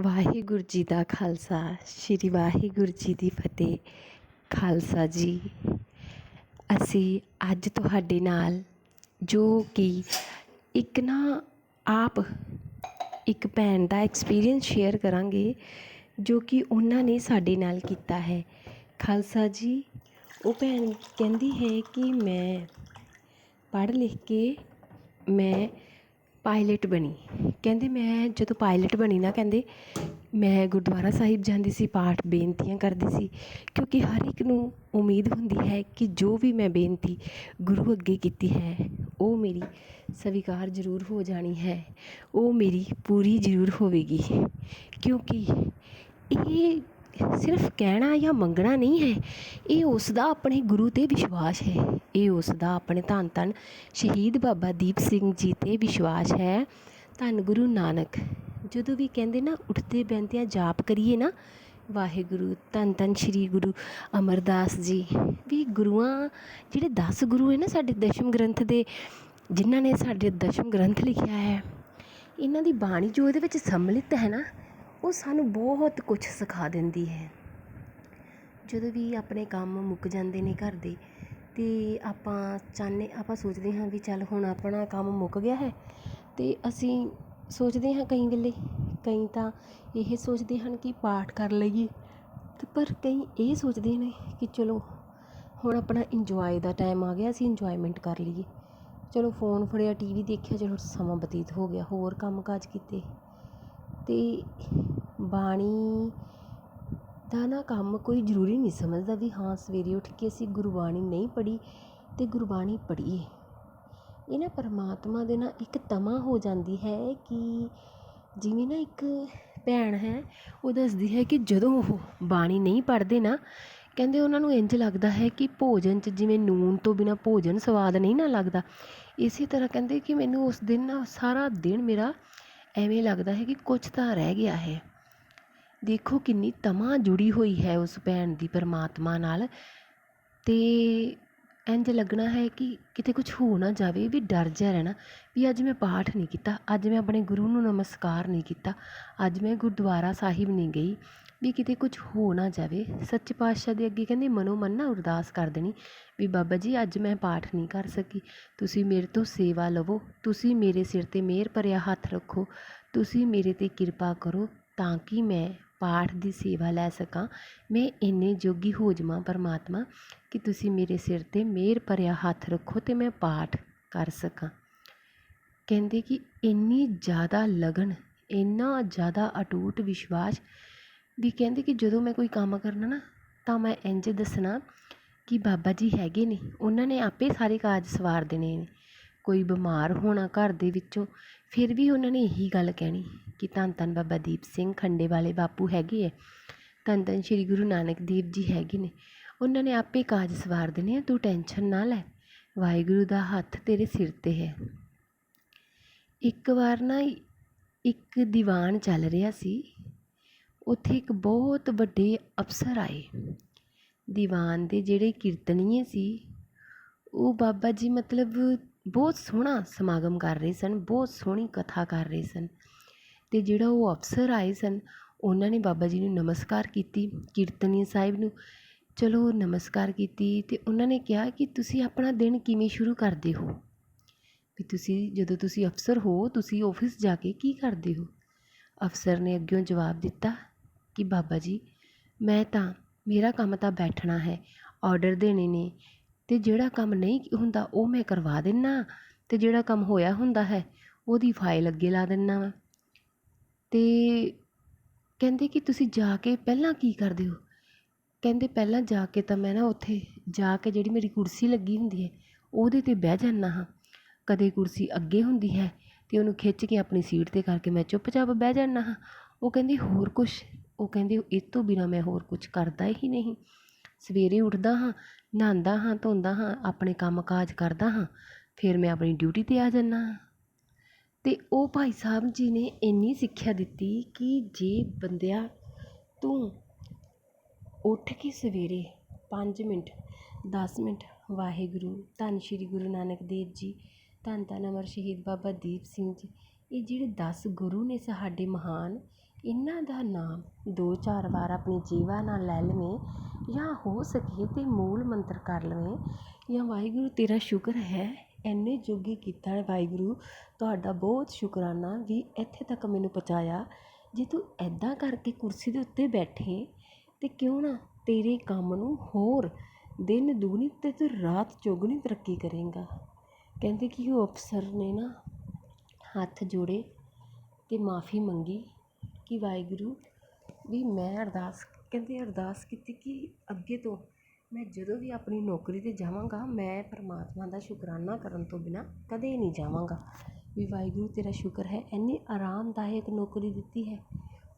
ਵਾਹਿਗੁਰੂ ਜੀ ਦਾ ਖਾਲਸਾ, ਸ੍ਰੀ ਵਾਹਿਗੁਰੂ ਜੀ ਦੀ ਫਤਿਹ। ਖਾਲਸਾ ਜੀ, ਅਸੀਂ ਅੱਜ ਤੁਹਾਡੇ ਨਾਲ ਜੋ ਕਿ ਇੱਕ ਨਾ ਆਪ ਇੱਕ ਭੈਣ ਦਾ ਐਕਸਪੀਰੀਅੰਸ ਸ਼ੇਅਰ ਕਰਾਂਗੇ, ਜੋ ਕਿ ਉਹਨਾਂ ਨੇ ਸਾਡੇ ਨਾਲ ਕੀਤਾ ਹੈ। ਖਾਲਸਾ ਜੀ, ਉਹ ਭੈਣ ਕਹਿੰਦੀ ਹੈ ਕਿ ਮੈਂ ਪੜ੍ਹ ਲਿਖ ਕੇ ਮੈਂ ਪਾਇਲਟ ਬਣੀ। ਕਹਿੰਦੇ ਮੈਂ ਜਦੋਂ ਪਾਇਲਟ ਬਣੀ ਨਾ ਕਹਿੰਦੇ, ਮੈਂ ਗੁਰਦੁਆਰਾ ਸਾਹਿਬ ਜਾਂਦੀ ਸੀ, ਪਾਠ ਬੇਨਤੀਆਂ ਕਰਦੀ ਸੀ, ਕਿਉਂਕਿ ਹਰ ਇੱਕ ਨੂੰ ਉਮੀਦ ਹੁੰਦੀ ਹੈ ਕਿ ਜੋ ਵੀ ਮੈਂ ਬੇਨਤੀ ਗੁਰੂ ਅੱਗੇ ਕੀਤੀ ਹੈ, ਉਹ ਮੇਰੀ ਸਵੀਕਾਰ ਜ਼ਰੂਰ ਹੋ ਜਾਣੀ ਹੈ, ਉਹ ਮੇਰੀ ਪੂਰੀ ਜ਼ਰੂਰ ਹੋਵੇਗੀ। ਕਿਉਂਕਿ ਇਹ ਸਿਰਫ ਕਹਿਣਾ ਜਾਂ ਮੰਗਣਾ ਨਹੀਂ ਹੈ, ਇਹ ਉਸ ਦਾ ਆਪਣੇ ਗੁਰੂ 'ਤੇ ਵਿਸ਼ਵਾਸ ਹੈ, ਇਹ ਉਸ ਦਾ ਆਪਣੇ ਧੰਨ ਧੰਨ ਸ਼ਹੀਦ ਬਾਬਾ ਦੀਪ ਸਿੰਘ ਜੀ 'ਤੇ ਵਿਸ਼ਵਾਸ ਹੈ। ਧੰਨ ਗੁਰੂ ਨਾਨਕ। ਜਦੋਂ ਵੀ ਕਹਿੰਦੇ ਨਾ, ਉੱਠਦੇ ਬਹਿੰਦਿਆਂ ਜਾਪ ਕਰੀਏ ਨਾ, ਵਾਹਿਗੁਰੂ, ਧੰਨ ਧੰਨ ਸ਼੍ਰੀ ਗੁਰੂ ਅਮਰਦਾਸ ਜੀ। ਵੀ ਗੁਰੂਆਂ, ਜਿਹੜੇ 10 ਗੁਰੂ ਹੈ ਨਾ ਸਾਡੇ ਦਸ਼ਮ ਗ੍ਰੰਥ ਦੇ, ਜਿਨ੍ਹਾਂ ਨੇ ਸਾਡੇ ਦਸ਼ਮ ਗ੍ਰੰਥ ਲਿਖਿਆ ਹੈ, ਇਹਨਾਂ ਦੀ ਬਾਣੀ ਜੋ ਇਹਦੇ ਵਿੱਚ ਸੰਮਿਲਿਤ ਹੈ ਨਾ, ਉਹ ਸਾਨੂੰ ਬਹੁਤ ਕੁਝ ਸਿਖਾ ਦਿੰਦੀ ਹੈ। ਜਦੋਂ ਵੀ ਆਪਣੇ ਕੰਮ ਮੁੱਕ ਜਾਂਦੇ ਨੇ ਘਰ ਦੇ ਅਤੇ ਆਪਾਂ ਚਾਹੁੰਦੇ, ਆਪਾਂ ਸੋਚਦੇ ਹਾਂ ਵੀ ਚੱਲ ਹੁਣ ਆਪਣਾ ਕੰਮ ਮੁੱਕ ਗਿਆ ਹੈ ਅਤੇ ਅਸੀਂ ਸੋਚਦੇ ਹਾਂ ਕਈ ਵੇਲੇ, ਕਈ ਤਾਂ ਇਹ ਸੋਚਦੇ ਹਨ ਕਿ ਪਾਠ ਕਰ ਲਈਏ। ਅਤੇ ਪਰ ਕਈ ਇਹ ਸੋਚਦੇ ਨੇ ਕਿ ਚਲੋ, ਹੁਣ ਆਪਣਾ ਇੰਜੋਏ ਦਾ ਟਾਈਮ ਆ ਗਿਆ, ਅਸੀਂ ਇੰਜੋਏਮੈਂਟ ਕਰ ਲਈਏ। ਚਲੋ ਫੋਨ ਫੜਿਆ ਟੀ ਵੀ ਦੇਖਿਆ, ਚਲੋ ਸਮਾਂ ਬਤੀਤ ਹੋ ਗਿਆ, ਹੋਰ ਕੰਮ ਕਾਜ ਕੀਤੇ। ਅਤੇ ਬਾਣੀ ਦਾ ਨਾ ਕੰਮ ਕੋਈ ਜ਼ਰੂਰੀ ਨਹੀਂ ਸਮਝਦਾ ਵੀ ਹਾਂ, ਸਵੇਰੇ ਉੱਠ ਕੇ ਅਸੀਂ ਗੁਰਬਾਣੀ ਨਹੀਂ ਪੜ੍ਹੀ ਅਤੇ ਗੁਰਬਾਣੀ ਪੜ੍ਹੀਏ। ਇਹ ਨਾ ਪਰਮਾਤਮਾ ਦੇ ਨਾਲ ਇੱਕ ਤਮਾ ਹੋ ਜਾਂਦੀ ਹੈ ਕਿ ਜਿਵੇਂ ਨਾ ਇੱਕ ਭੈਣ ਹੈ, ਉਹ ਦੱਸਦੀ ਹੈ ਕਿ ਜਦੋਂ ਉਹ ਬਾਣੀ ਨਹੀਂ ਪੜ੍ਹਦੇ ਨਾ, ਕਹਿੰਦੇ ਉਹਨਾਂ ਨੂੰ ਇੰਝ ਲੱਗਦਾ ਹੈ ਕਿ ਭੋਜਨ 'ਚ ਜਿਵੇਂ ਨੂਨ ਤੋਂ ਬਿਨਾਂ ਭੋਜਨ ਸਵਾਦ ਨਹੀਂ ਨਾ ਲੱਗਦਾ। ਇਸੇ ਤਰ੍ਹਾਂ ਕਹਿੰਦੇ ਕਿ ਮੈਨੂੰ ਉਸ ਦਿਨ ਨਾ ਸਾਰਾ ਦਿਨ ਮੇਰਾ ਐਵੇਂ ਲੱਗਦਾ ਹੈ ਕਿ ਕੁਛ ਤਾਂ ਰਹਿ ਗਿਆ ਹੈ। ਦੇਖੋ ਕਿੰਨੀ ਤਮਾ ਜੁੜੀ ਹੋਈ ਹੈ ਉਸ ਭੈਣ ਦੀ ਪਰਮਾਤਮਾ ਨਾਲ ਅਤੇ ਇੰਝ ਲੱਗਣਾ ਹੈ ਕਿ ਕਿਤੇ ਕੁਝ ਹੋ ਨਾ ਜਾਵੇ ਵੀ ਡਰ ਜਿਹਾ ਰਹਿਣਾ ਵੀ ਅੱਜ ਮੈਂ ਪਾਠ ਨਹੀਂ ਕੀਤਾ, ਅੱਜ ਮੈਂ ਆਪਣੇ ਗੁਰੂ ਨੂੰ ਨਮਸਕਾਰ ਨਹੀਂ ਕੀਤਾ, ਅੱਜ ਮੈਂ ਗੁਰਦੁਆਰਾ ਸਾਹਿਬ ਨਹੀਂ ਗਈ, ਵੀ ਕਿਤੇ ਕੁਝ ਹੋ ਨਾ ਜਾਵੇ। ਸੱਚੇ ਪਾਤਸ਼ਾਹ ਦੇ ਅੱਗੇ ਕਹਿੰਦੇ, ਮਨੋ ਮਨ ਨਾ ਅਰਦਾਸ ਕਰ ਦੇਣੀ ਵੀ ਬਾਬਾ ਜੀ, ਅੱਜ ਮੈਂ ਪਾਠ ਨਹੀਂ ਕਰ ਸਕੀ। ਤੁਸੀਂ ਮੇਰੇ ਤੋਂ ਸੇਵਾ ਲਵੋ, ਤੁਸੀਂ ਮੇਰੇ ਸਿਰ 'ਤੇ ਮਿਹਰ ਭਰਿਆ ਹੱਥ ਰੱਖੋ, ਤੁਸੀਂ ਮੇਰੇ 'ਤੇ ਕਿਰਪਾ ਕਰੋ ਤਾਂ ਕਿ ਮੈਂ ਪਾਠ ਦੀ ਸੇਵਾ ਲੈ ਸਕਾਂ। ਮੈਂ ਇੰਨੇ ਜੋਗੀ ਹੋ ਜਾਵਾਂ ਪਰਮਾਤਮਾ ਕਿ ਤੁਸੀਂ ਮੇਰੇ ਸਿਰ 'ਤੇ ਮਿਹਰ ਭਰਿਆ ਹੱਥ ਰੱਖੋ ਅਤੇ ਮੈਂ ਪਾਠ ਕਰ ਸਕਾਂ। ਕਹਿੰਦੇ ਕਿ ਇੰਨੀ ਜ਼ਿਆਦਾ ਲਗਨ, ਇੰਨਾ ਜ਼ਿਆਦਾ ਅਟੂਟ ਵਿਸ਼ਵਾਸ ਵੀ ਕਹਿੰਦੇ ਕਿ ਜਦੋਂ ਮੈਂ ਕੋਈ ਕੰਮ ਕਰਨਾ ਨਾ, ਤਾਂ ਮੈਂ ਇੰਝ ਦੱਸਣਾ ਕਿ ਬਾਬਾ ਜੀ ਹੈਗੇ ਨੇ, ਉਹਨਾਂ ਨੇ ਆਪੇ ਸਾਰੇ ਕਾਰਜ ਸਵਾਰ ਦੇਣੇ ਨੇ। ਕੋਈ ਬਿਮਾਰ ਹੋਣਾ ਘਰ ਦੇ ਵਿੱਚੋਂ, ਫਿਰ ਵੀ ਉਹਨਾਂ ਨੇ ਇਹੀ ਗੱਲ ਕਹਿਣੀ। ਕਿ ਧੰਨ ਧੰਨ ਬਾਬਾ ਦੀਪ ਸਿੰਘ ਖੰਡੇ ਵਾਲੇ ਬਾਪੂ ਹੈਗੇ ਹੈ ਧੰਨ ਧੰਨ ਸ਼੍ਰੀ ਗੁਰੂ ਨਾਨਕ ਦੇਵ ਜੀ ਹੈਗੇ ਨੇ। ਉਹਨਾਂ ਨੇ ਆਪੇ ਕਾਜ ਸਵਾਰ ਦੇਣੇ ਆ, ਤੂੰ ਟੈਨਸ਼ਨ ਨਾ ਲੈ। ਵਾਹਿਗੁਰੂ ਦਾ ਹੱਥ ਤੇਰੇ ਸਿਰ 'ਤੇ ਹੈ। ਇੱਕ ਵਾਰ ਨਾ ਇੱਕ ਦੀਵਾਨ ਚੱਲ ਰਿਹਾ ਸੀ। ਉੱਥੇ ਇੱਕ ਬਹੁਤ ਵੱਡੇ ਅਫਸਰ ਆਏ। ਦੀਵਾਨ ਦੇ ਜਿਹੜੇ ਕੀਰਤਨੀਏ ਸੀ, ਉਹ ਬਾਬਾ ਜੀ ਮਤਲਬ ਬਹੁਤ ਸੋਹਣਾ ਸਮਾਗਮ ਕਰ ਰਹੇ ਸਨ, ਬਹੁਤ ਸੋਹਣੀ ਕਥਾ ਕਰ ਰਹੇ ਸਨ। ਅਤੇ ਜਿਹੜਾ ਉਹ ਅਫਸਰ ਆਏ ਸਨ, ਉਹਨਾਂ ਨੇ ਬਾਬਾ ਜੀ ਨੂੰ ਨਮਸਕਾਰ ਕੀਤੀ, ਕੀਰਤਨੀਏ ਸਾਹਿਬ ਨੂੰ। ਚਲੋ ਨਮਸਕਾਰ ਕੀਤੀ ਅਤੇ ਉਹਨਾਂ ਨੇ ਕਿਹਾ ਕਿ ਤੁਸੀਂ ਆਪਣਾ ਦਿਨ ਕਿਵੇਂ ਸ਼ੁਰੂ ਕਰਦੇ ਹੋ? ਵੀ ਤੁਸੀਂ ਜਦੋਂ ਤੁਸੀਂ ਅਫਸਰ ਹੋ, ਤੁਸੀਂ ਆਫਿਸ ਜਾ ਕੇ ਕੀ ਕਰਦੇ ਹੋ? ਅਫਸਰ ਨੇ ਅੱਗਿਓਂ ਜਵਾਬ ਦਿੱਤਾ ਕਿ ਬਾਬਾ ਜੀ, ਮੈਂ ਤਾਂ, ਮੇਰਾ ਕੰਮ ਤਾਂ ਬੈਠਣਾ ਹੈ ਆਰਡਰ ਦੇਣੇ ਨੇ। ਅਤੇ ਜਿਹੜਾ ਕੰਮ ਨਹੀਂ ਹੁੰਦਾ, ਉਹ ਮੈਂ ਕਰਵਾ ਦਿੰਦਾ ਅਤੇ ਜਿਹੜਾ ਕੰਮ ਹੋਇਆ ਹੁੰਦਾ ਹੈ, ਉਹਦੀ ਫਾਈਲ ਅੱਗੇ ਲਾ ਦਿੰਦਾ ਵਾਂ। ਅਤੇ ਕਹਿੰਦੇ ਕਿ ਤੁਸੀਂ ਜਾ ਕੇ ਪਹਿਲਾਂ ਕੀ ਕਰਦੇ ਹੋ? ਕਹਿੰਦੇ ਪਹਿਲਾਂ ਜਾ ਕੇ ਤਾਂ ਮੈਂ ਨਾ ਉੱਥੇ ਜਾ ਕੇ ਜਿਹੜੀ ਮੇਰੀ ਕੁਰਸੀ ਲੱਗੀ ਹੁੰਦੀ ਹੈ, ਉਹਦੇ 'ਤੇ ਬਹਿ ਜਾਂਦਾ ਹਾਂ। ਕਦੇ ਕੁਰਸੀ ਅੱਗੇ ਹੁੰਦੀ ਹੈ ਅਤੇ ਉਹਨੂੰ ਖਿੱਚ ਕੇ ਆਪਣੀ ਸੀਟ 'ਤੇ ਕਰਕੇ ਮੈਂ ਚੁੱਪਚਾਪ ਬਹਿ ਜਾਂਦਾ ਹਾਂ। ਉਹ ਕਹਿੰਦੇ, ਹੋਰ ਕੁਛ? ਉਹ ਕਹਿੰਦੇ, ਇਹ ਤੋਂ ਬਿਨਾਂ ਮੈਂ ਹੋਰ ਕੁਛ ਕਰਦਾ ਹੀ ਨਹੀਂ। ਸਵੇਰੇ ਉੱਠਦਾ ਹਾਂ, ਨਹਾਉਂਦਾ ਹਾਂ, ਧੋਂਦਾ ਹਾਂ, ਆਪਣੇ ਕੰਮ ਕਾਜ ਕਰਦਾ ਹਾਂ, ਫਿਰ ਮੈਂ ਆਪਣੀ ਡਿਊਟੀ 'ਤੇ ਆ ਜਾਂਦਾ ਹਾਂ। ਅਤੇ ਉਹ ਭਾਈ ਸਾਹਿਬ ਜੀ ਨੇ ਇੰਨੀ ਸਿੱਖਿਆ ਦਿੱਤੀ ਕਿ ਜੇ ਬੰਦਿਆ ਤੂੰ ਉੱਠ ਕੇ ਸਵੇਰੇ ਪੰਜ ਮਿੰਟ, ਦਸ ਮਿੰਟ ਵਾਹਿਗੁਰੂ, ਧੰਨ ਸ਼੍ਰੀ ਗੁਰੂ ਨਾਨਕ ਦੇਵ ਜੀ, ਧੰਨ ਧੰਨ ਅਮਰ ਸ਼ਹੀਦ ਬਾਬਾ ਦੀਪ ਸਿੰਘ ਜੀ, ਇਹ ਜਿਹੜੇ ਦਸ ਗੁਰੂ ਨੇ ਸਾਡੇ ਮਹਾਨ, ਇਹਨਾਂ ਦਾ ਨਾਮ ਦੋ ਚਾਰ ਵਾਰ ਆਪਣੀ ਜੀਵਾ ਨਾਲ ਲੈ ਲਵੇਂ ਜਾਂ ਹੋ ਸਕੇ ਤਾਂ ਮੂਲ ਮੰਤਰ ਕਰ ਲਵੇਂ, ਜਾਂ ਵਾਹਿਗੁਰੂ ਤੇਰਾ ਸ਼ੁਕਰ ਹੈ ਇੰਨੇ ਜੋਗੀ ਕੀਤਾ ਹੈ ਵਾਹਿਗੁਰੂ, ਤੁਹਾਡਾ ਬਹੁਤ ਸ਼ੁਕਰਾਨਾ ਵੀ ਇੱਥੇ ਤੱਕ ਮੈਨੂੰ ਪਹੁੰਚਾਇਆ। ਜੇ ਤੂੰ ਇੱਦਾਂ ਕਰਕੇ ਕੁਰਸੀ ਦੇ ਉੱਤੇ ਬੈਠੇ ਤਾਂ ਕਿਉਂ ਨਾ ਤੇਰੇ ਕੰਮ ਨੂੰ ਹੋਰ ਦਿਨ ਦੁਗਣੀ ਅਤੇ ਤੂੰ ਰਾਤ ਚੌਗੁਣੀ ਤਰੱਕੀ ਕਰੇਗਾ। ਕਹਿੰਦੇ ਕਿ ਉਹ ਅਫਸਰ ਨੇ ਨਾ ਹੱਥ ਜੋੜੇ ਅਤੇ ਮਾਫੀ ਮੰਗੀ ਕਿ ਵਾਹਿਗੁਰੂ ਵੀ ਮੈਂ ਅਰਦਾਸ, ਕਹਿੰਦੇ ਅਰਦਾਸ ਕੀਤੀ ਕਿ ਅੱਗੇ ਤੋਂ ਮੈਂ ਜਦੋਂ ਵੀ ਆਪਣੀ ਨੌਕਰੀ 'ਤੇ ਜਾਵਾਂਗਾ, ਮੈਂ ਪਰਮਾਤਮਾ ਦਾ ਸ਼ੁਕਰਾਨਾ ਕਰਨ ਤੋਂ ਬਿਨਾਂ ਕਦੇ ਨਹੀਂ ਜਾਵਾਂਗਾ। ਵੀ ਵਾਹਿਗੁਰੂ ਤੇਰਾ ਸ਼ੁਕਰ ਹੈ, ਇੰਨੀ ਆਰਾਮਦਾਇਕ ਨੌਕਰੀ ਦਿੱਤੀ ਹੈ।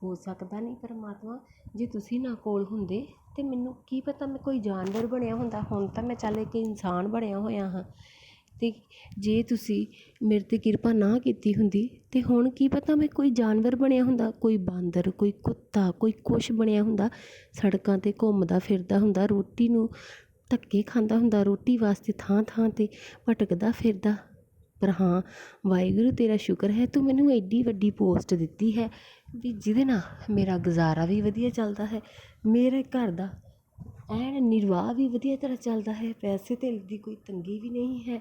ਹੋ ਸਕਦਾ ਨਹੀਂ ਪਰਮਾਤਮਾ, ਜੇ ਤੁਸੀਂ ਨਾ ਕੋਲ ਹੁੰਦੇ, ਤਾਂ ਮੈਨੂੰ ਕੀ ਪਤਾ ਮੈਂ ਕੋਈ ਜਾਨਵਰ ਬਣਿਆ ਹੁੰਦਾ। ਹੁਣ ਤਾਂ ਮੈਂ ਚੱਲ ਇੱਕ ਇਨਸਾਨ ਬਣਿਆ ਹੋਇਆ ਹਾਂ। ਤੇ ਜੇ ਤੁਸੀਂ ਮੇਰੇ 'ਤੇ ਕਿਰਪਾ ਨਾ ਕੀਤੀ ਹੁੰਦੀ, ਤਾਂ ਹੁਣ ਕੀ ਪਤਾ ਮੈਂ ਕੋਈ ਜਾਨਵਰ ਬਣਿਆ ਹੁੰਦਾ, ਕੋਈ ਬਾਂਦਰ, ਕੋਈ ਕੁੱਤਾ, ਕੋਈ ਕੁਛ ਬਣਿਆ ਹੁੰਦਾ, ਸੜਕਾਂ 'ਤੇ ਘੁੰਮਦਾ ਫਿਰਦਾ ਹੁੰਦਾ, ਰੋਟੀ ਨੂੰ ਧੱਕੇ ਖਾਂਦਾ ਹੁੰਦਾ, ਰੋਟੀ ਵਾਸਤੇ ਥਾਂ ਥਾਂ 'ਤੇ ਭਟਕਦਾ ਫਿਰਦਾ। ਪਰ ਹਾਂ, ਵਾਹਿਗੁਰੂ ਤੇਰਾ ਸ਼ੁਕਰ ਹੈ, ਤੂੰ ਮੈਨੂੰ ਐਡੀ ਵੱਡੀ ਪੋਸਟ ਦਿੱਤੀ ਹੈ ਵੀ ਜਿਹਦੇ ਨਾਲ ਮੇਰਾ ਗੁਜ਼ਾਰਾ ਵੀ ਵਧੀਆ ਚੱਲਦਾ ਹੈ, ਮੇਰੇ ਘਰ ਦਾ ਐਨ ਨਿਰਵਾਹ ਵੀ ਵਧੀਆ ਤਰ੍ਹਾਂ ਚੱਲਦਾ ਹੈ, ਪੈਸੇ ਧੇਲੇ ਦੀ ਕੋਈ ਤੰਗੀ ਵੀ ਨਹੀਂ ਹੈ।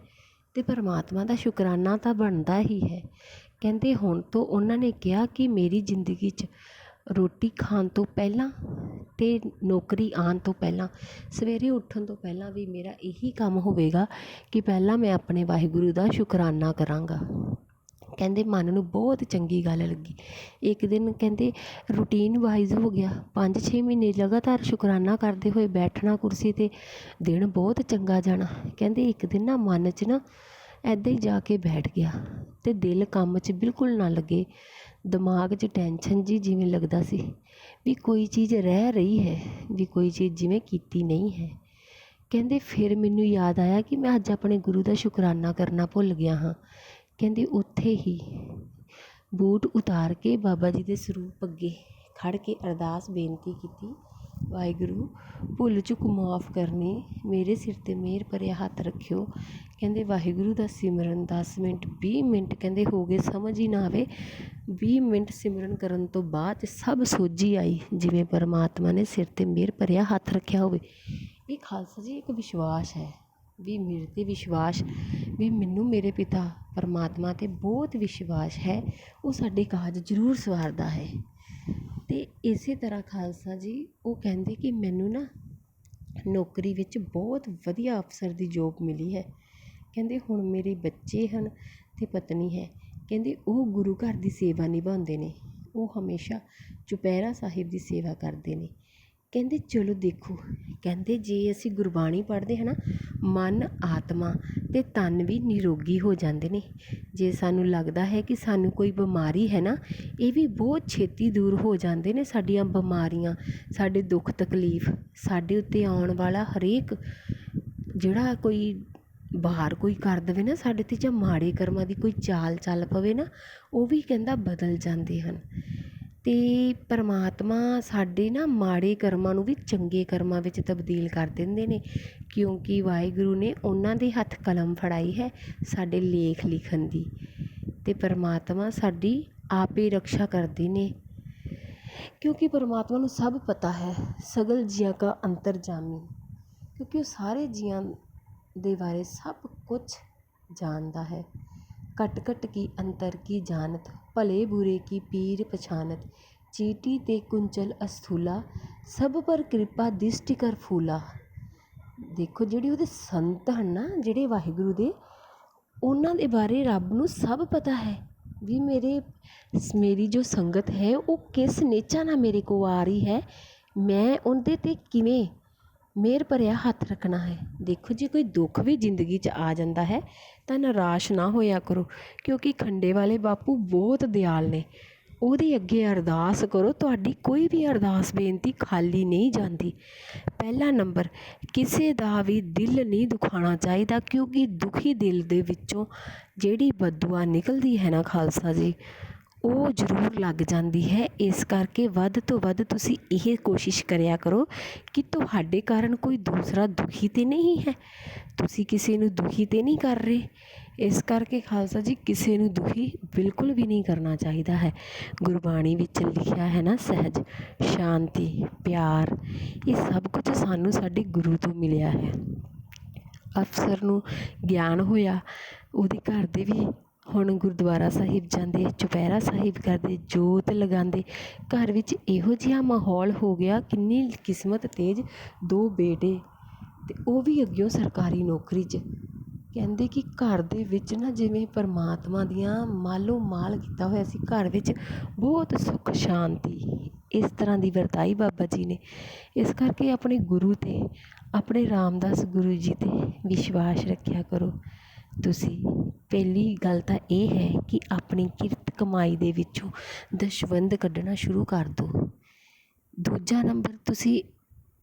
ਅਤੇ ਪਰਮਾਤਮਾ ਦਾ ਸ਼ੁਕਰਾਨਾ ਤਾਂ ਬਣਦਾ ਹੀ ਹੈ। ਕਹਿੰਦੇ ਹੁਣ ਤੋਂ ਉਹਨਾਂ ਨੇ ਕਿਹਾ ਕਿ ਮੇਰੀ ਜ਼ਿੰਦਗੀ 'ਚ ਰੋਟੀ ਖਾਣ ਤੋਂ ਪਹਿਲਾਂ ਅਤੇ ਨੌਕਰੀ ਆਉਣ ਤੋਂ ਪਹਿਲਾਂ, ਸਵੇਰੇ ਉੱਠਣ ਤੋਂ ਪਹਿਲਾਂ ਵੀ ਮੇਰਾ ਇਹੀ ਕੰਮ ਹੋਵੇਗਾ ਕਿ ਪਹਿਲਾਂ ਮੈਂ ਆਪਣੇ ਵਾਹਿਗੁਰੂ ਦਾ ਸ਼ੁਕਰਾਨਾ ਕਰਾਂਗਾ। ਕਹਿੰਦੇ ਮਨ ਨੂੰ ਬਹੁਤ ਚੰਗੀ ਗੱਲ ਲੱਗੀ। ਇੱਕ ਦਿਨ ਕਹਿੰਦੇ ਰੂਟੀਨ ਵਾਈਜ਼ ਹੋ ਗਿਆ। 5-6 ਮਹੀਨੇ ਲਗਾਤਾਰ ਸ਼ੁਕਰਾਨਾ ਕਰਦੇ ਹੋਏ ਬੈਠਣਾ ਕੁਰਸੀ 'ਤੇ ਦਿਨ ਬਹੁਤ ਚੰਗਾ ਜਾਣਾ। ਕਹਿੰਦੇ ਇੱਕ ਦਿਨ ਨਾ ਮਨ 'ਚ ਨਾ ਇੱਦਾਂ ਹੀ ਜਾ ਕੇ ਬੈਠ ਗਿਆ ਅਤੇ ਦਿਲ ਕੰਮ 'ਚ ਬਿਲਕੁਲ ਨਾ ਲੱਗੇ। ਦਿਮਾਗ 'ਚ ਟੈਨਸ਼ਨ ਜਿਹੀ ਜਿਵੇਂ ਲੱਗਦਾ ਸੀ ਵੀ ਕੋਈ ਚੀਜ਼ ਰਹਿ ਰਹੀ ਹੈ, ਵੀ ਕੋਈ ਚੀਜ਼ ਜਿਵੇਂ ਕੀਤੀ ਨਹੀਂ ਹੈ। ਕਹਿੰਦੇ ਫਿਰ ਮੈਨੂੰ ਯਾਦ ਆਇਆ ਕਿ ਮੈਂ ਅੱਜ ਆਪਣੇ ਗੁਰੂ ਦਾ ਸ਼ੁਕਰਾਨਾ ਕਰਨਾ ਭੁੱਲ ਗਿਆ ਹਾਂ। ਕਹਿੰਦੇ ਉੱਥੇ ਹੀ ਬੂਟ ਉਤਾਰ ਕੇ ਬਾਬਾ ਜੀ ਦੇ ਸਰੂਪ ਅੱਗੇ ਖੜ੍ਹ ਕੇ ਅਰਦਾਸ ਬੇਨਤੀ ਕੀਤੀ, ਵਾਹਿਗੁਰੂ, ਭੁੱਲ ਚੁੱਕ ਮਾਫ ਕਰਨੀ, ਮੇਰੇ ਸਿਰ 'ਤੇ ਮਿਹਰ ਭਰਿਆ ਹੱਥ ਰੱਖਿਓ। ਕਹਿੰਦੇ, ਵਾਹਿਗੁਰੂ ਦਾ ਸਿਮਰਨ ਦਸ ਮਿੰਟ, ਵੀਹ ਮਿੰਟ, ਕਹਿੰਦੇ, ਹੋ ਗਏ, ਸਮਝ ਹੀ ਨਾ ਆਵੇ। ਵੀਹ ਮਿੰਟ ਸਿਮਰਨ ਕਰਨ ਤੋਂ ਬਾਅਦ ਸਭ ਸੋਝੀ ਆਈ, ਜਿਵੇਂ ਪਰਮਾਤਮਾ ਨੇ ਸਿਰ 'ਤੇ ਮਿਹਰ ਭਰਿਆ ਹੱਥ ਰੱਖਿਆ ਹੋਵੇ। ਇਹ ਖਾਲਸਾ ਜੀ ਇੱਕ ਵਿਸ਼ਵਾਸ ਹੈ, ਵੀ ਮੇਰੇ 'ਤੇ ਵਿਸ਼ਵਾਸ ਵੀ ਮੈਨੂੰ ਮੇਰੇ ਪਿਤਾ ਪਰਮਾਤਮਾ 'ਤੇ ਬਹੁਤ ਵਿਸ਼ਵਾਸ ਹੈ, ਉਹ ਸਾਡੇ ਕਾਜ ਜ਼ਰੂਰ ਸਵਾਰਦਾ ਹੈ। ਅਤੇ ਇਸੇ ਤਰ੍ਹਾਂ ਖਾਲਸਾ ਜੀ, ਉਹ ਕਹਿੰਦੇ ਕਿ ਮੈਨੂੰ ਨਾ ਨੌਕਰੀ ਵਿੱਚ ਬਹੁਤ ਵਧੀਆ ਅਫਸਰ ਦੀ ਜੋਬ ਮਿਲੀ ਹੈ। ਕਹਿੰਦੇ ਹੁਣ ਮੇਰੇ ਬੱਚੇ ਹਨ ਅਤੇ ਪਤਨੀ ਹੈ। ਕਹਿੰਦੇ ਉਹ ਗੁਰੂ ਘਰ ਦੀ ਸੇਵਾ ਨਿਭਾਉਂਦੇ ਨੇ। ਉਹ ਹਮੇਸ਼ਾ ਚੁਪਹਿਰਾ ਸਾਹਿਬ ਦੀ ਸੇਵਾ ਕਰਦੇ ਨੇ। ਕਹਿੰਦੇ, ਚਲੋ ਦੇਖੋ। ਕਹਿੰਦੇ, ਜੇ ਅਸੀਂ ਗੁਰਬਾਣੀ ਪੜ੍ਹਦੇ ਹਾਂ ਨਾ ਮਨ, ਆਤਮਾ ਅਤੇ ਤਨ ਵੀ ਨਿਰੋਗੀ ਹੋ ਜਾਂਦੇ ਨੇ। ਜੇ ਸਾਨੂੰ ਲੱਗਦਾ ਹੈ ਕਿ ਸਾਨੂੰ ਕੋਈ ਬਿਮਾਰੀ ਹੈ ਨਾ, ਇਹ ਵੀ ਬਹੁਤ ਛੇਤੀ ਦੂਰ ਹੋ ਜਾਂਦੇ ਨੇ ਸਾਡੀਆਂ ਬਿਮਾਰੀਆਂ, ਸਾਡੇ ਦੁੱਖ ਤਕਲੀਫ, ਸਾਡੇ ਉੱਤੇ ਆਉਣ ਵਾਲਾ ਹਰੇਕ ਜਿਹੜਾ ਕੋਈ ਬਾਹਰ ਕੋਈ ਕਰ ਦੇਵੇ ਨਾ, ਸਾਡੇ 'ਤੇ ਜਾਂ ਮਾੜੇ ਕਰਮਾਂ ਦੀ ਕੋਈ ਚਾਲ ਚੱਲ ਪਵੇ ਨਾ, ਉਹ ਵੀ ਕਹਿੰਦਾ ਬਦਲ ਜਾਂਦੇ ਹਨ। ਤੇ ਪਰਮਾਤਮਾ ਸਾਡੇ ਨਾ ਮਾੜੇ ਕਰਮਾਂ ਨੂੰ ਵੀ ਚੰਗੇ ਕਰਮਾਂ ਵਿੱਚ ਤਬਦੀਲ ਕਰ ਦਿੰਦੇ ਨੇ, ਕਿਉਂਕਿ ਵਾਹਿਗੁਰੂ ਨੇ ਉਹਨਾਂ ਦੇ ਹੱਥ ਕਲਮ ਫੜਾਈ ਹੈ ਸਾਡੇ ਲੇਖ ਲਿਖਣ ਦੀ ਅਤੇ ਪਰਮਾਤਮਾ ਸਾਡੀ ਆਪੇ ਰਕਸ਼ਾ ਕਰਦੇ ਨੇ। ਕਿਉਂਕਿ ਪਰਮਾਤਮਾ ਨੂੰ ਸਭ ਪਤਾ ਹੈ, ਸਗਲ ਜੀਆਂ ਕਾ ਅੰਤਰਜਾਮੀ ਕਿਉਂਕਿ ਉਹ ਸਾਰੇ ਜੀਆਂ ਦੇ ਬਾਰੇ ਸਭ ਕੁਝ ਜਾਣਦਾ ਹੈ। ਘਟ ਘਟ ਕੀ ਅੰਤਰ, ਕੀ ਜਾਨਤ ਭਲੇ ਬੁਰੇ ਕੀ ਪੀਰ ਪਛਾਨਤ, ਚੀਟੀ ਤੇ ਕੁੰਚਲ ਅਸਥੂਲਾ, ਸਭ ਪਰ ਕਿਰਪਾ ਦਿਸਟਿ ਕਰ ਫੂਲਾ। ਦੇਖੋ ਜਿਹੜੀ ਉਹਦੇ ਸੰਤ ਹਨ ਨਾ, ਜਿਹੜੇ ਵਾਹਿਗੁਰੂ ਦੇ, ਉਹਨਾਂ ਦੇ ਬਾਰੇ ਰੱਬ ਨੂੰ ਸਭ ਪਤਾ ਹੈ ਵੀ ਮੇਰੇ, ਮੇਰੀ ਜੋ ਸੰਗਤ ਹੈ, ਉਹ ਕਿਸ ਨੇਚਾ ਨਾਲ ਮੇਰੇ ਕੋਲ ਆ ਰਹੀ ਹੈ, ਮੈਂ ਉਹਦੇ 'ਤੇ ਕਿਵੇਂ ਮਿਹਰ ਭਰਿਆ ਹੱਥ ਰੱਖਣਾ ਹੈ। ਦੇਖੋ ਜੇ ਕੋਈ ਦੁੱਖ ਵੀ ਜ਼ਿੰਦਗੀ 'ਚ ਆ ਜਾਂਦਾ ਹੈ, ਤਾਂ ਨਿਰਾਸ਼ ਨਾ ਹੋਇਆ ਕਰੋ, ਕਿਉਂਕਿ ਖੰਡੇ ਵਾਲੇ ਬਾਪੂ ਬਹੁਤ ਦਿਆਲ ਨੇ। ਉਹਦੇ ਅੱਗੇ ਅਰਦਾਸ ਕਰੋ, ਤੁਹਾਡੀ ਕੋਈ ਵੀ ਅਰਦਾਸ ਬੇਨਤੀ ਖਾਲੀ ਨਹੀਂ ਜਾਂਦੀ। ਪਹਿਲਾ ਨੰਬਰ, ਕਿਸੇ ਦਾ ਵੀ ਦਿਲ ਨਹੀਂ ਦੁਖਾਉਣਾ ਚਾਹੀਦਾ, ਕਿਉਂਕਿ ਦੁਖੀ ਦਿਲ ਦੇ ਵਿੱਚੋਂ ਜਿਹੜੀ ਬਦਦੁਆ ਨਿਕਲਦੀ ਹੈ ਨਾ ਖਾਲਸਾ ਜੀ। ਉਹ ਜ਼ਰੂਰ ਲੱਗ ਜਾਂਦੀ ਹੈ। ਇਸ ਕਰਕੇ ਵੱਧ ਤੋਂ ਵੱਧ ਤੁਸੀਂ ਇਹ ਕੋਸ਼ਿਸ਼ ਕਰਿਆ ਕਰੋ ਕਿ ਤੁਹਾਡੇ ਕਾਰਨ ਕੋਈ ਦੂਸਰਾ ਦੁਖੀ ਤਾਂ ਨਹੀਂ ਹੈ। ਤੁਸੀਂ ਕਿਸੇ ਨੂੰ ਦੁਖੀ ਤਾਂ ਨਹੀਂ ਕਰ ਰਹੇ। ਇਸ ਕਰਕੇ ਖਾਲਸਾ ਜੀ, ਕਿਸੇ ਨੂੰ ਦੁਖੀ ਬਿਲਕੁਲ ਵੀ ਨਹੀਂ ਕਰਨਾ ਚਾਹੀਦਾ ਹੈ। ਗੁਰਬਾਣੀ ਵਿੱਚ ਲਿਖਿਆ ਹੈ ਨਾ, ਸਹਿਜ, ਸ਼ਾਂਤੀ, ਪਿਆਰ, ਇਹ ਸਭ ਕੁਝ ਸਾਨੂੰ ਸਾਡੇ ਗੁਰੂ ਤੋਂ ਮਿਲਿਆ ਹੈ। ਅਫਸਰ ਨੂੰ ਗਿਆਨ ਹੋਇਆ, ਉਹਦੇ ਘਰ ਦੇ ਵੀ ਹੁਣ ਗੁਰਦੁਆਰਾ ਸਾਹਿਬ ਜਾਂਦੇ, ਚੁਪਹਿਰਾ ਸਾਹਿਬ ਕਰਦੇ, ਜੋਤ ਲਗਾਉਂਦੇ। ਘਰ ਵਿੱਚ ਇਹੋ ਜਿਹਾ ਮਾਹੌਲ ਹੋ ਗਿਆ, ਕਿੰਨੀ ਕਿਸਮਤ ਤੇਜ਼ ਦੋ ਬੇਟੇ ਅਤੇ ਉਹ ਵੀ ਅੱਗਿਓਂ ਸਰਕਾਰੀ ਨੌਕਰੀ 'ਚ। ਕਹਿੰਦੇ ਕਿ ਘਰ ਦੇ ਵਿੱਚ ਨਾ ਜਿਵੇਂ ਪਰਮਾਤਮਾ ਦੀਆਂ ਮਾਲੋ ਮਾਲ ਕੀਤਾ ਹੋਇਆ ਸੀ, ਘਰ ਵਿੱਚ ਬਹੁਤ ਸੁੱਖ ਸ਼ਾਂਤੀ, ਇਸ ਤਰ੍ਹਾਂ ਦੀ ਵਰਤਾਈ ਬਾਬਾ ਜੀ ਨੇ। ਇਸ ਕਰਕੇ ਆਪਣੇ ਗੁਰੂ 'ਤੇ, ਆਪਣੇ ਰਾਮਦਾਸ ਗੁਰੂ ਜੀ 'ਤੇ ਵਿਸ਼ਵਾਸ ਰੱਖਿਆ ਕਰੋ। ਤੁਸੀਂ, ਪਹਿਲੀ ਗੱਲ ਤਾਂ ਇਹ ਹੈ ਕਿ ਆਪਣੀ ਕਿਰਤ ਕਮਾਈ ਦੇ ਵਿੱਚੋਂ ਦਸ਼ਵੰਧ ਕੱਢਣਾ ਸ਼ੁਰੂ ਕਰ ਦਿਓ ਦੂਜਾ ਨੰਬਰ, ਤੁਸੀਂ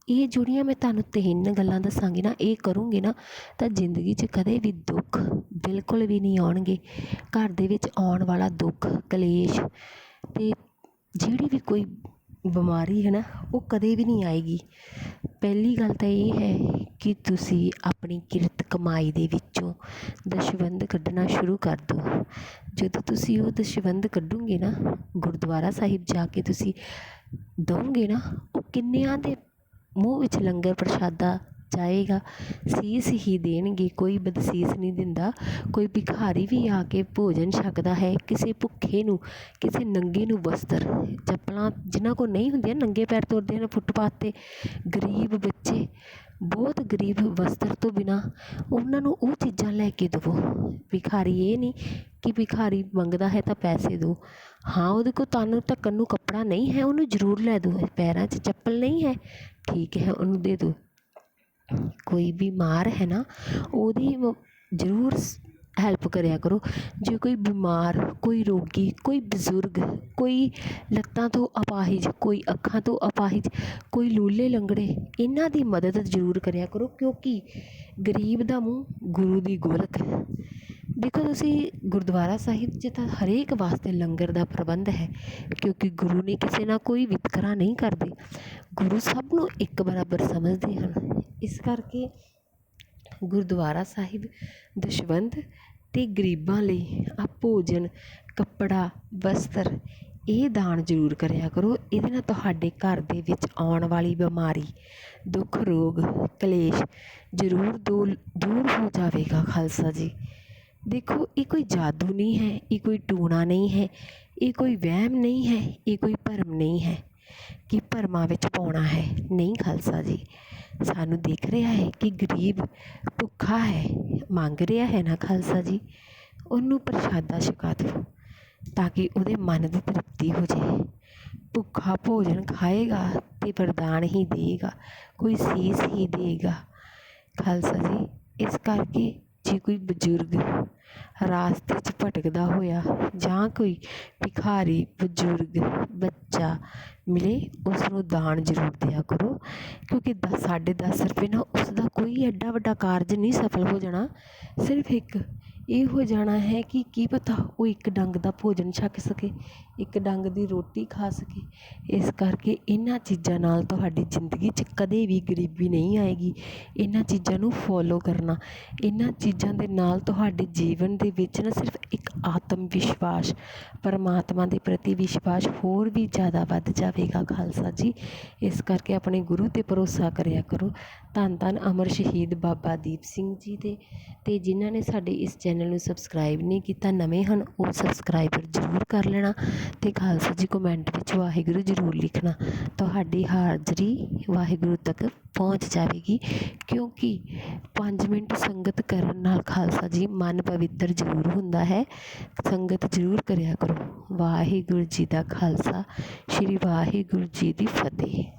ਇਹ ਜਿਹੜੀਆਂ ਮੈਂ ਤੁਹਾਨੂੰ ਤਿੰਨ ਗੱਲਾਂ ਦੱਸਾਂਗੀ ਨਾ, ਇਹ ਕਰੋਗੇ ਨਾ, ਤਾਂ ਜ਼ਿੰਦਗੀ 'ਚ ਕਦੇ ਵੀ ਦੁੱਖ ਬਿਲਕੁਲ ਵੀ ਨਹੀਂ ਆਉਣਗੇ। ਘਰ ਦੇ ਵਿੱਚ ਆਉਣ ਵਾਲਾ ਦੁੱਖ, ਕਲੇਸ਼ ਅਤੇ ਜਿਹੜੀ ਵੀ ਕੋਈ ਬਿਮਾਰੀ ਹੈ ਨਾ, ਉਹ ਕਦੇ ਵੀ ਨਹੀਂ ਆਏਗੀ। ਪਹਿਲੀ ਗੱਲ ਤਾਂ ਇਹ ਹੈ ਕਿ ਤੁਸੀਂ ਆਪਣੀ ਕਿਰਤ ਕਮਾਈ ਦੇ ਵਿੱਚੋਂ ਦਸ਼ਵੰਧ ਕੱਢਣਾ ਸ਼ੁਰੂ ਕਰ ਦਿਓ। ਜਦੋਂ ਤੁਸੀਂ ਉਹ ਦਸ਼ਵੰਧ ਕੱਢੋਗੇ ਨਾ, ਗੁਰਦੁਆਰਾ ਸਾਹਿਬ ਜਾ ਕੇ ਤੁਸੀਂ ਦਓਗੇ ਨਾ, ਉਹ ਕਿੰਨਿਆਂ ਦੇ ਮੂੰਹ ਵਿੱਚ ਲੰਗਰ ਪ੍ਰਸ਼ਾਦਾ ਜਾਏਗਾ, ਸੀਸ ਹੀ ਦੇਣਗੇ, ਕੋਈ ਬਦਸੀਸ ਨਹੀਂ ਦਿੰਦਾ। ਕੋਈ ਭਿਖਾਰੀ ਵੀ ਆ ਕੇ ਭੋਜਨ ਛਕਦਾ ਹੈ, ਕਿਸੇ ਭੁੱਖੇ ਨੂੰ, ਕਿਸੇ ਨੰਗੇ ਨੂੰ ਵਸਤਰ। ਚੱਪਲਾਂ ਜਿਨ੍ਹਾਂ ਕੋਲ ਨਹੀਂ ਹੁੰਦੀਆਂ, ਨੰਗੇ ਪੈਰ ਤੁਰਦੇ ਹਨ ਫੁੱਟਪਾਥ 'ਤੇ। ਗਰੀਬ ਬੱਚੇ, ਬਹੁਤ ਗਰੀਬ ਵਸਤਰ ਤੋਂ ਬਿਨਾਂ ਉਹਨਾਂ ਨੂੰ ਉਹ ਚੀਜ਼ਾਂ ਲੈ ਕੇ ਦੇਵੋ। ਭਿਖਾਰੀ ਇਹ ਨਹੀਂ ਕਿ ਭਿਖਾਰੀ ਮੰਗਦਾ ਹੈ ਤਾਂ ਪੈਸੇ ਦਿਓ। ਹਾਂ, ਉਹਦੇ ਕੋਲ ਤਨ ਢੱਕਣ ਨੂੰ ਕੱਪੜਾ ਨਹੀਂ ਹੈ, ਉਹਨੂੰ ਜ਼ਰੂਰ ਲੈ ਦਿਓ। ਪੈਰਾਂ 'ਚ ਚੱਪਲ ਨਹੀਂ ਹੈ, ਠੀਕ ਹੈ, ਉਹਨੂੰ ਦੇ ਦਿਓ। ਕੋਈ ਬਿਮਾਰ ਹੈ ਨਾ, ਉਹਦੀ ਜ਼ਰੂਰ ਹੈਲਪ ਕਰਿਆ ਕਰੋ। ਜੇ ਕੋਈ ਬਿਮਾਰ, ਕੋਈ ਰੋਗੀ, ਕੋਈ ਬਜ਼ੁਰਗ, ਕੋਈ ਲੱਤਾਂ ਤੋਂ ਅਪਾਹਿਜ, ਕੋਈ ਅੱਖਾਂ ਤੋਂ ਅਪਾਹਿਜ, ਕੋਈ ਲੂਲੇ ਲੰਗੜੇ, ਇਹਨਾਂ ਦੀ ਮਦਦ ਜ਼ਰੂਰ ਕਰਿਆ ਕਰੋ ਕਿਉਂਕਿ ਗਰੀਬ ਦਾ ਮੂੰਹ ਗੁਰੂ ਦੀ ਗੋਲਕ ਹੈ। ਦੇਖੋ ਤੁਸੀਂ ਗੁਰਦੁਆਰਾ ਸਾਹਿਬ 'ਚ ਤਾਂ ਹਰੇਕ ਵਾਸਤੇ ਲੰਗਰ ਦਾ ਪ੍ਰਬੰਧ ਹੈ, ਕਿਉਂਕਿ ਗੁਰੂ ਨੇ ਕਿਸੇ ਨਾਲ ਕੋਈ ਵਿਤਕਰਾ ਨਹੀਂ ਕਰਦੇ। ਗੁਰੂ ਸਭ ਨੂੰ ਇੱਕ ਬਰਾਬਰ ਸਮਝਦੇ ਹਨ। ਇਸ ਕਰਕੇ ਗੁਰਦੁਆਰਾ ਸਾਹਿਬ ਦਸ਼ਵੰਧ ਅਤੇ ਗਰੀਬਾਂ ਲਈ ਆ ਭੋਜਨ, ਕੱਪੜਾ, ਵਸਤਰ ਇਹ ਦਾਨ ਜ਼ਰੂਰ ਕਰਿਆ ਕਰੋ। ਇਹਦੇ ਨਾਲ ਤੁਹਾਡੇ ਘਰ ਦੇ ਵਿੱਚ ਆਉਣ ਵਾਲੀ ਬਿਮਾਰੀ, ਦੁੱਖ, ਰੋਗ, ਕਲੇਸ਼ ਜ਼ਰੂਰ ਦੂਰ ਦੂਰ ਹੋ ਜਾਵੇਗਾ ਖਾਲਸਾ ਜੀ। ਦੇਖੋ, ਇਹ ਕੋਈ ਜਾਦੂ ਨਹੀਂ ਹੈ, ਇਹ ਕੋਈ ਟੂਣਾ ਨਹੀਂ ਹੈ, ਇਹ ਕੋਈ ਵਹਿਮ ਨਹੀਂ ਹੈ, ਇਹ ਕੋਈ ਭਰਮ ਨਹੀਂ ਹੈ ਕਿ ਭਰਮਾਂ ਵਿੱਚ ਪਾਉਣਾ ਹੈ। ਨਹੀਂ ਖਾਲਸਾ ਜੀ। ਸਾਨੂੰ ਦਿਖ ਰਿਹਾ ਹੈ ਕਿ ਗਰੀਬ ਭੁੱਖਾ ਹੈ, ਮੰਗ ਰਿਹਾ ਹੈ ਨਾ ਖਾਲਸਾ ਜੀ? ਉਹਨੂੰ ਪ੍ਰਸ਼ਾਦਾ ਛਕਾ ਦਿਓ ਤਾਂ ਕਿ ਉਹਦੇ ਮਨ ਦੀ ਤ੍ਰਿਪਤੀ ਹੋ ਜਾਏ। ਭੁੱਖਾ ਭੋਜਨ ਖਾਏਗਾ ਅਤੇ ਵਰਦਾਨ ਹੀ ਦੇਗਾ ਕੋਈ ਸੀਸ ਹੀ ਦੇਗਾ ਖਾਲਸਾ ਜੀ, ਇਸ ਕਰਕੇ ਜੇ ਕੋਈ ਬਜ਼ੁਰਗ ਰਾਸਤੇ 'ਚ ਭਟਕਦਾ ਹੋਇਆ ਜਾਂ ਕੋਈ ਭਿਖਾਰੀ ਬਜ਼ੁਰਗ ਬੱਚਾ ਮਿਲੇ ਉਸ ਨੂੰ ਦਾਨ ਜ਼ਰੂਰ ਦਿਆ ਕਰੋ। ਕਿਉਂਕਿ ਦਸ ਸਾਢੇ ਦਸ ਰੁਪਏ ਨਾਲ ਉਸ ਦਾ ਕੋਈ ਐਡਾ ਵੱਡਾ ਕਾਰਜ ਨਹੀਂ ਸਫਲ ਹੋ ਜਾਣਾ। ਸਿਰਫ ਇੱਕ ਇਹ ਹੋ ਜਾਣਾ ਹੈ ਕਿ ਕੀ ਪਤਾ ਉਹ ਇੱਕ ਡੰਗ ਦਾ ਭੋਜਨ ਛਕ ਸਕੇ, ਇੱਕ ਡੰਗ ਦੀ ਰੋਟੀ ਖਾ ਸਕੇ। ਇਸ ਕਰਕੇ ਇਹਨਾਂ ਚੀਜ਼ਾਂ ਨਾਲ ਤੁਹਾਡੀ ਜ਼ਿੰਦਗੀ 'ਚ ਕਦੇ ਵੀ ਗਰੀਬੀ ਨਹੀਂ ਆਏਗੀ। ਇਹਨਾਂ ਚੀਜ਼ਾਂ ਨੂੰ ਫੋਲੋ ਕਰਨਾ। ਇਹਨਾਂ ਚੀਜ਼ਾਂ ਦੇ ਨਾਲ ਤੁਹਾਡੇ ਜੀਵਨ ਦੇ ਵਿੱਚ ਨਾ ਸਿਰਫ ਇੱਕ ਆਤਮ ਵਿਸ਼ਵਾਸ, ਪਰਮਾਤਮਾ ਦੇ ਪ੍ਰਤੀ ਵਿਸ਼ਵਾਸ ਹੋਰ ਵੀ ਜ਼ਿਆਦਾ ਵੱਧ ਜਾਵੇਗਾ, ਖਾਲਸਾ ਜੀ। ਇਸ ਕਰਕੇ ਆਪਣੇ ਗੁਰੂ 'ਤੇ ਭਰੋਸਾ ਕਰਿਆ ਕਰੋ। ਧੰਨ ਧੰਨ ਅਮਰ ਸ਼ਹੀਦ ਬਾਬਾ ਦੀਪ ਸਿੰਘ ਜੀ ਦੇ। ਅਤੇ ਜਿਨ੍ਹਾਂ ਨੇ ਸਾਡੇ ਇਸ ਚੈਨਲ ਨੂੰ ਸਬਸਕ੍ਰਾਈਬ ਨਹੀਂ ਕੀਤਾ, ਨਵੇਂ ਹਨ, ਉਹ ਸਬਸਕ੍ਰਾਈਬਰ ਜ਼ਰੂਰ ਕਰ ਲੈਣਾ ਅਤੇ ਖਾਲਸਾ ਜੀ ਕਮੈਂਟ ਵਿੱਚ ਵਾਹਿਗੁਰੂ ਜ਼ਰੂਰ ਲਿਖਣਾ। ਤੁਹਾਡੀ ਹਾਜ਼ਰੀ ਵਾਹਿਗੁਰੂ ਤੱਕ ਪਹੁੰਚ ਜਾਵੇਗੀ, ਕਿਉਂਕਿ 5 ਮਿੰਟ ਸੰਗਤ ਕਰਨ ਨਾਲ ਖਾਲਸਾ ਜੀ ਮਨ ਪਵਿੱਤਰ ਜ਼ਰੂਰ ਹੁੰਦਾ ਹੈ। ਸੰਗਤ ਜ਼ਰੂਰ ਕਰਿਆ ਕਰੋ। ਵਾਹਿਗੁਰੂ ਜੀ ਦਾ ਖਾਲਸਾ, ਸ਼੍ਰੀ ਵਾਹਿਗੁਰੂ ਜੀ ਦੀ ਫਤਿਹ।